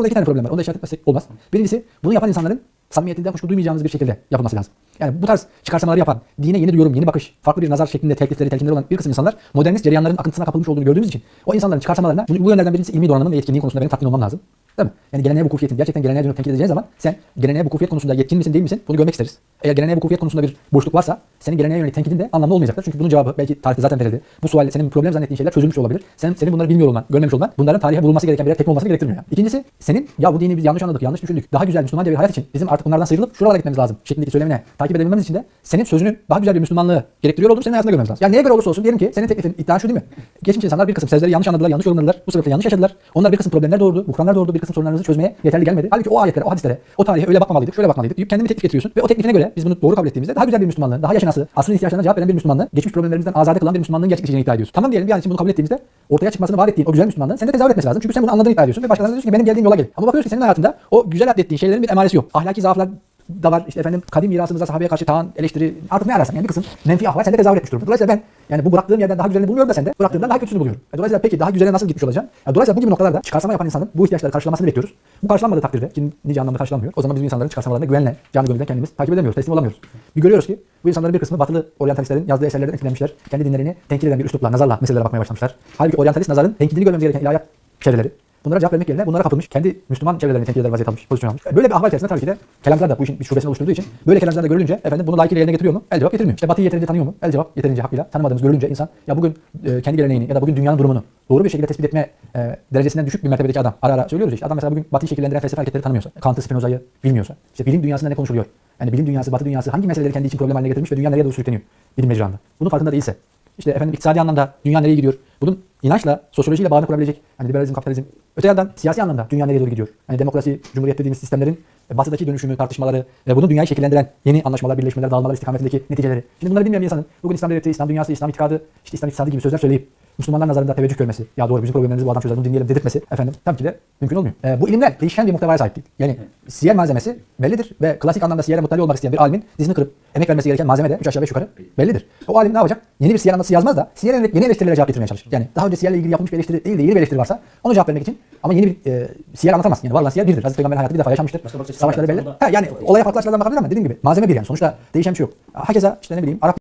burada iki tane problem var. Onu da işaret etmezsek olmaz. Birincisi bunu yapan insanların samimiyetinden kuşku duymayacağımız bir şekilde yapılması lazım. Yani bu tarz çıkarsamaları yapan, dine yeni bir yorum, yeni bakış, farklı bir nazar şeklinde teklifleri, telkinleri olan bir kısım insanlar modernist cereyanların akıntısına kapılmış olduğunu gördüğümüz için o insanların çıkarsamalarına bu, bu yönlerden birincisi ilmi donanımın ve yetkinliği konusunda benim tatmin olmam lazım. Değil mi? Yani geleneğe vukufiyetin, gerçekten geleneğe dönüp tenkit edeceğin zaman sen geleneğe vukufiyet konusunda yetkin misin değil misin bunu görmek isteriz. Eğer geleneğe vukufiyet konusunda bir boşluk varsa senin geleneğe yönelik tenkidin de anlamlı olmayacaktır. Çünkü bunun cevabı belki tarihte zaten verildi. Bu sualle senin problem zannettiğin şeyler çözülmüş olabilir. Sen, senin bunları bilmiyor olman, görmemiş olman bunların tarihe bulunması gereken birer tekme olmasını gerektirmiyor. İkincisi senin ya bu dini biz yanlış anladık, yanlış düşündük. Daha güzel Müslümanca bir hayat için bizim artık bunlardan sıyrılıp şuralara gitmemiz lazım şeklindeki söylemine takip edebilmemiz için de senin sözünün daha güzel bir Müslümanlığı gerektiriyor olduğunu senin hayatında görmemiz lazım. Yani neye göre olursa olsun diyelim ki senin teklifin iddian şu değil mi? Geçmiş insanlar bir kısım sözleri yanlış anladılar, yanlış yorumladılar. Bu sebeple yanlış yaşadılar. Onlar bir kısım problemler doğurdu, buhranlar doğurdu, bir kısım sorunlarınızı çözmeye yeterli gelmedi. Halbuki o ayetlere, o hadislere, o tarihe öyle bakmamalıydık, şöyle bakmalıydık kendini teklif getiriyorsun ve o teklifine göre biz bunu doğru kabul ettiğimizde daha güzel bir Müslümanlığın, daha yaşanası, asrın ihtiyaçlarına cevap veren bir Müslümanlığın, geçmiş problemlerimizden azade kılan bir Müslümanlığın gerçekleşeceğini iddia ediyorsun. Tamam diyelim bir an için bunu kabul ettiğimizde ortaya çıkmasını vaat ettiğin o güzel Müslümanlığın sende tezahür etmesi lazım. Çünkü sen bunu anladığını iddia ediyorsun ve başkalarına diyorsun ki benim geldiğim yola gel. Ama bakıyorsun ki senin hayatında o güzel adettiğin şeylerin bir emaresi yok. Ahlaki zaaflar da var. İşte efendim kadim mirasımıza sahabeye karşı taan, eleştiri artık ne ararsan yani bir kısım menfi ahval sende tezahür etmiş durumda. Dolayısıyla ben yani bu bıraktığım yerden daha güzelini bulmuyorum da sende bıraktığımdan daha kötüsünü buluyorum. E Dolayısıyla peki daha güzele nasıl gitmiş olacaksın? Yani dolayısıyla bu gibi noktalarda çıkarsama yapan insanın bu ihtiyaçları karşılamasını bekliyoruz. Bu karşılanmadığı takdirde ki nice anlamda karşılanmıyor. O zaman biz bu insanların çıkarsamalarına güvenle, canı gönülden kendimiz takip edemiyoruz, teslim olamıyoruz. Bir görüyoruz ki bu insanların bir kısmı batılı oryantalistlerin yazdığı eserlerden etkilenmişler. Kendi dinlerini tenkit eden bir üslupla, nazarla meselelere bakmaya başlamışlar. Halbuki oryantalist nazarın tenkidini görmemiz gereken ilahiyat çevreleri. Bunlara cevap vermek yerine bunlara kapılmış, kendi Müslüman çevrelerini tenkit eder vaziyet almış, pozisyon almış. Böyle bir ahval içerisinde tabii ki de kelamcılar da bu işin bir şubesini oluşturduğu için böyle kelamcılar da görülünce efendim bunu layıkıyla yerine getiriyor mu? El cevap getirmiyor. İşte Batı'yı yeterince tanıyor mu? El cevap yeterince hakkıyla tanımadığımız görülünce insan ya bugün e, kendi geleneğini ya da bugün dünyanın durumunu doğru bir şekilde tespit etme e, derecesinden düşük bir mertebedeki adam ara ara söylüyoruz işte adam mesela bugün Batı'yı şekillendiren felsefe hareketleri tanımıyorsa, Kant'ı, Spinoza'yı bilmiyorsa, işte bilim dünyasında ne konuşuluyor? Yani bilim dünyası, Batı dünyası hangi meseleleri kendi için problem haline getirmiş ve dünya nereye doğru sürükleniyor bilim mecranda. Bunun farkında değilse işte efendim iktisadi anlamda dünya nereye gidiyor? Bunun inançla, sosyolojiyle bağını kurabilecek. Hani liberalizm, kapitalizm. Öte yandan siyasi anlamda dünya nereye doğru gidiyor? Hani demokrasi, cumhuriyet dediğimiz sistemlerin batıdaki dönüşümü, tartışmaları ve bunun dünyayı şekillendiren yeni anlaşmalar, birleşmeler, dağılmalar istikametindeki neticeleri. Şimdi bunları bilmeyen bir insanın bugün İslam devleti, İslam dünyası, İslam itikadı, işte İslam iktisadı gibi sözler söyleyip Müslümanlar nazarında teveccüh görmesi, ya doğru bizim problemlerimizi bu adam çözer, bunu dinleyelim dedirtmesi efendim tabii ki de mümkün olmuyor. E, bu ilimler değişken bir muhtevaya sahip değil. Yani siyer malzemesi bellidir ve klasik anlamda siyere muttali olmak isteyen bir alimin dizini kırıp emek vermesi gereken malzeme de 3 aşağı 5 yukarı bellidir. O alim ne yapacak? Yeni bir siyer anlatısı yazmaz da siyer yeni eleştirilere cevap getirmeye çalışır. Yani daha önce siyerle ilgili yapılmış bir eleştiri değil de yeni bir eleştiri varsa onu cevap vermek için ama yeni bir e, siyer anlatamaz. Yani var olan siyer birdir. Hazreti Peygamber'in hayatı bir defa yaşanmıştır. Başka bakış açısı Savaşları var. belli. Ha, yani olaya farklı açılardan bakabilir ama dediğim gibi malzeme bir yani. Sonuçta değişen bir şey yok. Hakeza işte ne bileyim Arap